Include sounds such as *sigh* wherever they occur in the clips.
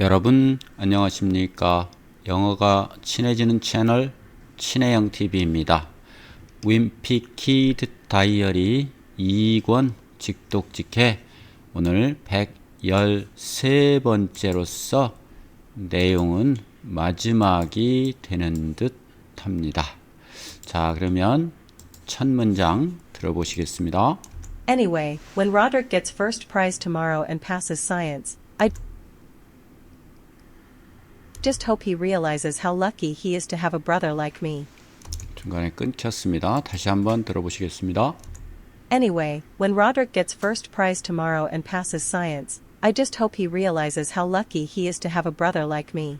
여러분 안녕하십니까? 영어가 친해지는 채널 친해영 TV입니다. 윈피키드 다이어리 2권 직독직해 오늘 113번째로서 내용은 마지막이 되는 듯 합니다. 자 그러면 첫 문장 들어보시겠습니다. Anyway, when Roderick gets first prize tomorrow and passes science, I just hope he realizes how lucky he is to have a brother like me. 중간에 끊겼습니다 다시 한번 들어보시겠습니다 Anyway, when Roderick gets first prize tomorrow and passes science, I just hope he realizes how lucky he is to have a brother like me.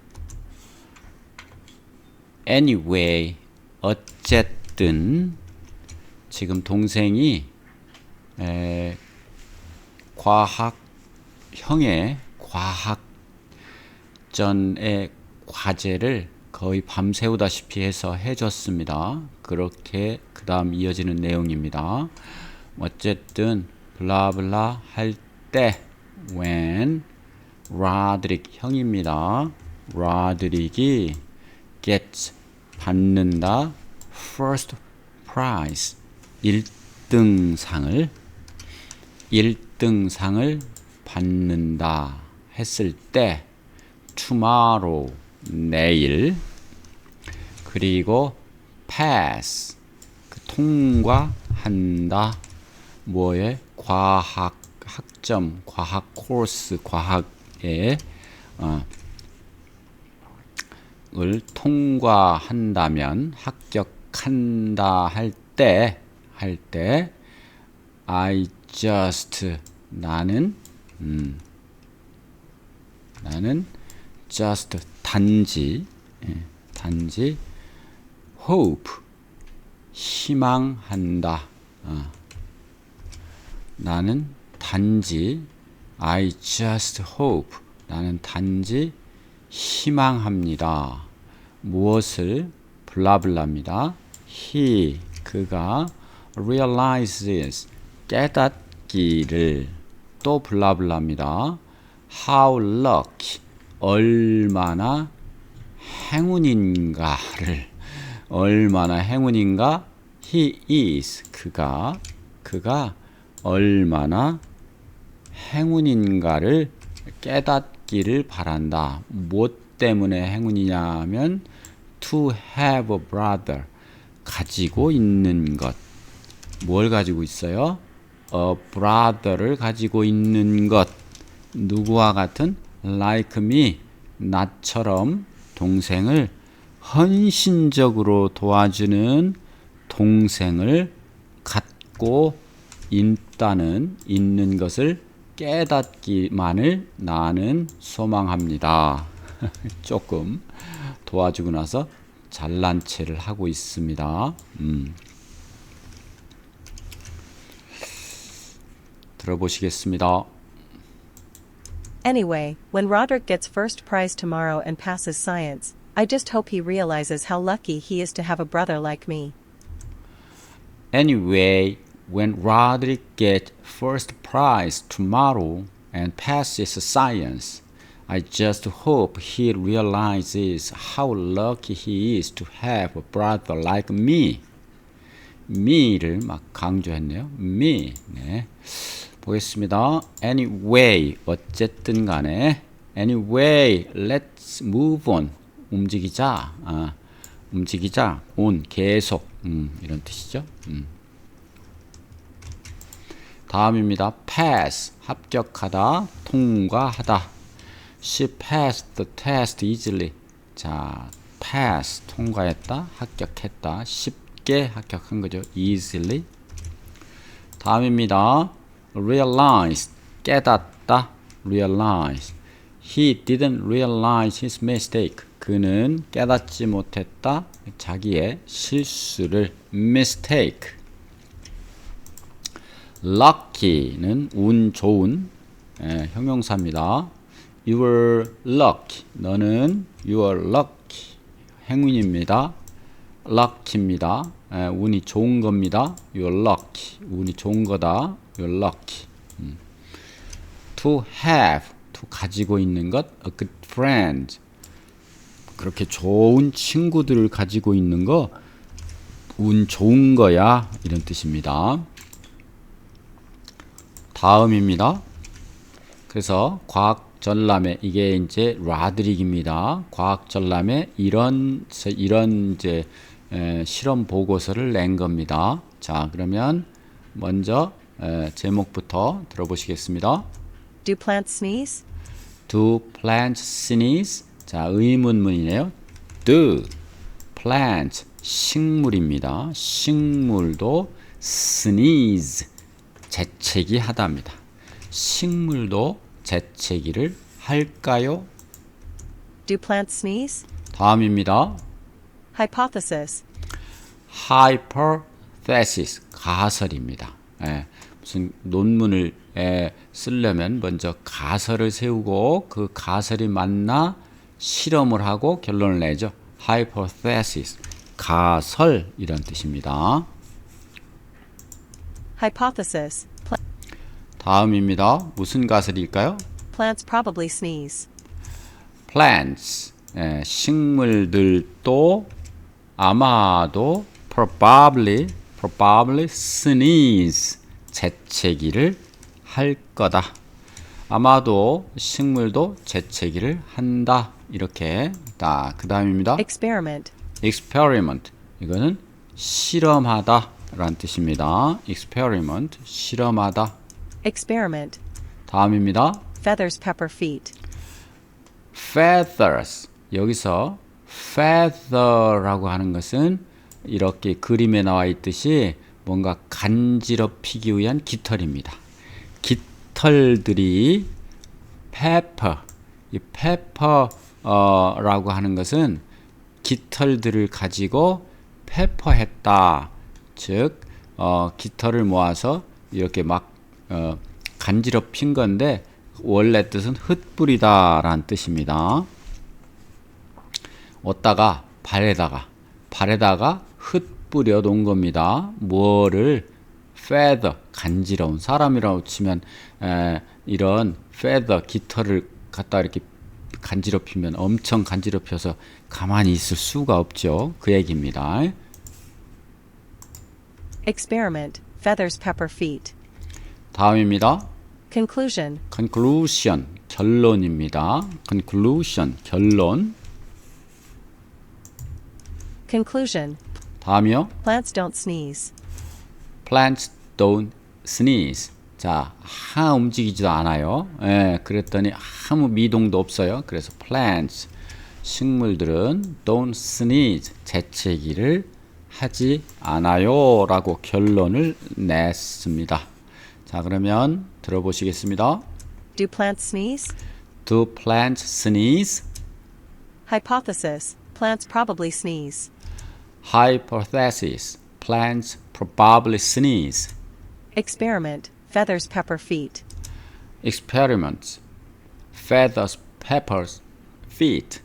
anyway 어쨌든 지금 동생이 에, 과학형의 과학 전의 과제를 거의 밤새우다시피 해서 해줬습니다. 그렇게 그 다음 이어지는 내용입니다. 어쨌든 블라블라 할 때 when 라드릭 형입니다. 라드릭이 gets 받는다 first prize 1등상을 1등상을 받는다 했을 때 tomorrow 내일 그리고 pass 그 통과한다. 뭐에? 과학 학점 과학 코र्스 과학에 어, 을 통과한다면 합격한다 할 때 할 때 I just 나는 음, 나는 just 단지 예, 단지 hope 희망한다 어. 나는 단지 I just hope 나는 단지 희망합니다. 무엇을 블라블라입니다. He 그가 realizes 깨닫기를 또 블라블라입니다. How lucky 얼마나 행운인가를 얼마나 행운인가 he is 그가 그가 얼마나 행운인가를 깨닫기를 바란다. 무엇 때문에 행운이냐면 to have a brother 가지고 있는 것. 뭘 가지고 있어요? a brother를 가지고 있는 것. 누구와 같은 like me 나처럼 동생을 헌신적으로 도와주는 동생을 갖고 있다는 있는 것을 깨닫기만을 나는 소망합니다. *laughs* 조금 도와주고 나서 잘난 체를 하고 있습니다. 음. 들어보시겠습니다. Anyway, when Roderick gets first prize tomorrow and passes science, I just hope he realizes how lucky he is to have a brother like me. Anyway, when Roderick gets first prize tomorrow and passes science, I just hope he realizes how lucky he is to have a brother like me. me를 막 강조했네요. me. 네. 보겠습니다. Anyway, 어쨌든 간에 Anyway, let's move on. 움직이자. 아, 움직이자. on 계속. 음, 이런 뜻이죠. 음. 다음입니다. pass 합격하다, 통과하다. She passed the test easily. 자, pass 통과했다, 합격했다. 쉽게 합격한 거죠. easily. 다음입니다. Realize 깨닫다, realize. He didn't realize his mistake. 그는 깨닫지 못했다. 자기의 실수를 mistake. lucky는 운 좋은 예, 형용사입니다. You are lucky. 너는 you are lucky. 행운입니다. Lucky입니다. 예, 운이 좋은 겁니다. You are lucky. 운이 좋은 거다. You are lucky. 음. To have to 가지고 있는 것 a good friend 그렇게 좋은 친구들을 가지고 있는 거 운 좋은 거야 이런 뜻입니다. 다음입니다. 그래서 과학 전람회 이게 이제 라드릭입니다. 과학 전람회 이런 이런 이제 에, 실험 보고서를 낸 겁니다. 자 그러면 먼저 에, 제목부터 들어보시겠습니다. Do plants sneeze? Do plants sneeze? 자 의문문이네요. Do plants 식물입니다. 식물도 sneeze 재채기 하다입니다. 식물도 재채기를 할까요? Do plants sneeze? 다음입니다. Hypothesis. hypothesis 가설입니다. 예, 무슨 논문을 예, 쓰려면 먼저 가설을 세우고 그 가설이 맞나 실험을 하고 결론을 내죠. hypothesis 가설 이런 뜻입니다. Hypothesis. 다음입니다. 무슨 가설일까요? plants probably sneeze. plants 예, 식물들도 아마도 probably probably sneeze 재채기를 할 거다. 아마도 식물도 재채기를 한다. 이렇게 딱 그다음입니다. Experiment. experiment 이거는 실험하다 라는 뜻입니다. experiment 실험하다. Experiment. 다음입니다. Feathers pepper feet. feathers 여기서 feather라고 하는 것은 이렇게 그림에 나와 있듯이 뭔가 간지럽히기 위한 깃털입니다. 깃털들이 pepper 이 pepper라고 하는 것은 깃털들을 가지고 페퍼했다. 즉 어, 깃털을 모아서 이렇게 막 어, 간지럽힌 건데 원래 뜻은 흩뿌리다라는 뜻입니다. 어디다가 발에다가 발에다가 흩 뿌려 놓은 겁니다. 뭐를 feather 간지러운 사람이라고 치면 에, 이런 feather 깃털을 갖다 이렇게 간지럽히면 엄청 간지럽혀서 가만히 있을 수가 없죠. 그 얘기입니다. Experiment. Feathers pepper feet. 다음입니다. Conclusion. conclusion 결론입니다. conclusion 결론. Conclusion. 다음이요. Plants don't sneeze. plants don't sneeze. 자, 하 움직이지도 않아요. 예, 그랬더니 아무 미동도 없어요. 그래서 plants 식물들은 don't sneeze 재채기를 하지 않아요라고 결론을 냈습니다. 자, 그러면 들어보시겠습니다. Do plants sneeze? Do plants sneeze? Hypothesis. Plants probably sneeze. Hypothesis. Plants probably sneeze. Experiment. Feathers pepper feet. Experiments. Feathers, peppers, feet.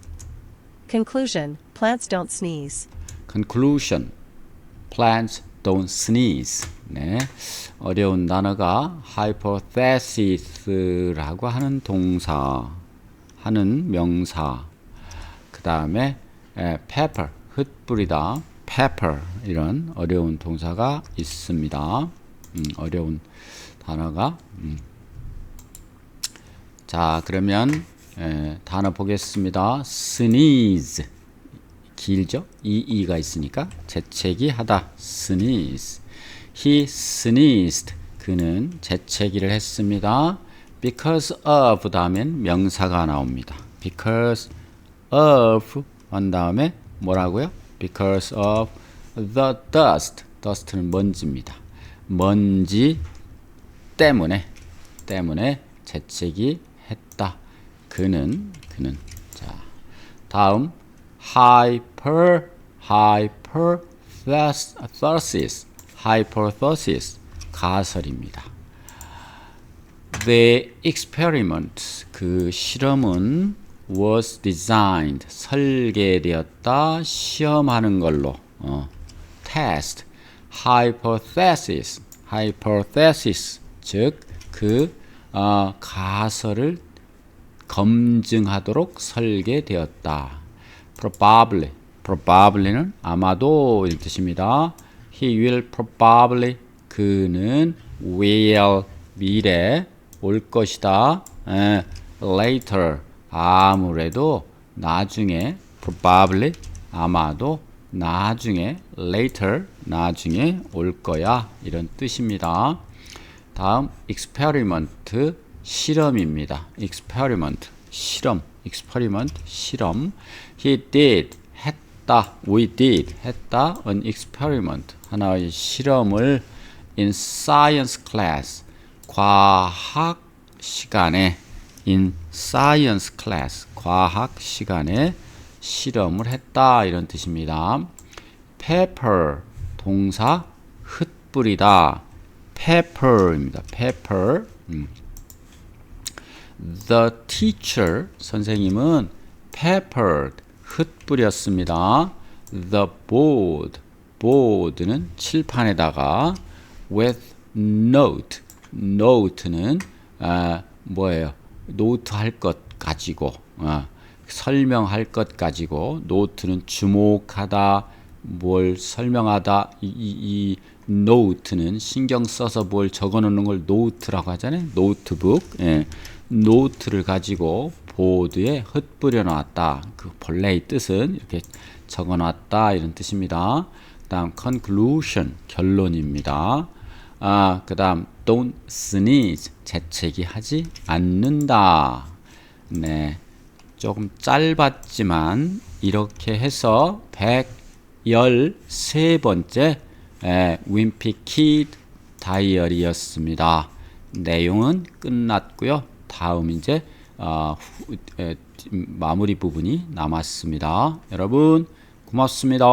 Conclusion. Plants don't sneeze. Conclusion. Plants don't sneeze. 네. 어려운 단어가 hypothesis라고 하는 동사, 하는 명사. 그 다음에 pepper, 흩뿌리다, pepper 이런 어려운 동사가 있습니다. 음, 어려운 단어가. 음. 자, 그러면 에, 단어 보겠습니다. sneeze. 길죠? 이 이가 있으니까 재채기 하다. sneeze. He sneezed. 그는 재채기를 했습니다. Because of 다음엔 명사가 나옵니다. Because of 한 다음에 뭐라고요? Because of the dust. dust는 먼지입니다. 먼지 때문에 때문에 재채기 했다. 그는 그는 자 다음 hyper hypothesis hypothesis 가설입니다. The experiment 그 실험은 was designed 설계되었다 시험하는 걸로 어, test hypothesis hypothesis 즉그 어, 가설을 검증하도록 설계되었다. probably, probably는 아마도 이런 뜻입니다. He will probably 그는 will 미래 올 것이다. 에, later 아무래도 나중에 probably 아마도 나중에 later 나중에 올 거야 이런 뜻입니다. 다음 experiment 실험입니다. experiment 실험 experiment 실험 he did 했다 we did 했다 an experiment 하나의 실험을 in science class 과학 시간에 in science class 과학 시간에 실험을 했다 이런 뜻입니다. pepper 동사 흩뿌리다 pepper입니다. pepper 음. The teacher 선생님은 peppered 흩뿌렸습니다. The board board는 칠판에다가 with note note는 아, 뭐예요? 노트 할 것 가지고 아, 설명할 것 가지고 노트는 주목하다 뭘 설명하다 이, 이, 이 노트는 신경 써서 뭘 적어놓는 걸 노트라고 하잖아요. 노트북. 예. 노트를 가지고 보드에 흩뿌려 놨다. 그 본래의 뜻은 이렇게 적어 놨다 이런 뜻입니다. 다음 conclusion 결론입니다. 아, 그 다음 don't sneeze 재채기 하지 않는다 네 조금 짧았지만 이렇게 해서 113번째 윈피 키드 다이어리였습니다. 내용은 끝났고요. 다음 이제 어, 후, 에, 마무리 부분이 남았습니다. 여러분 고맙습니다.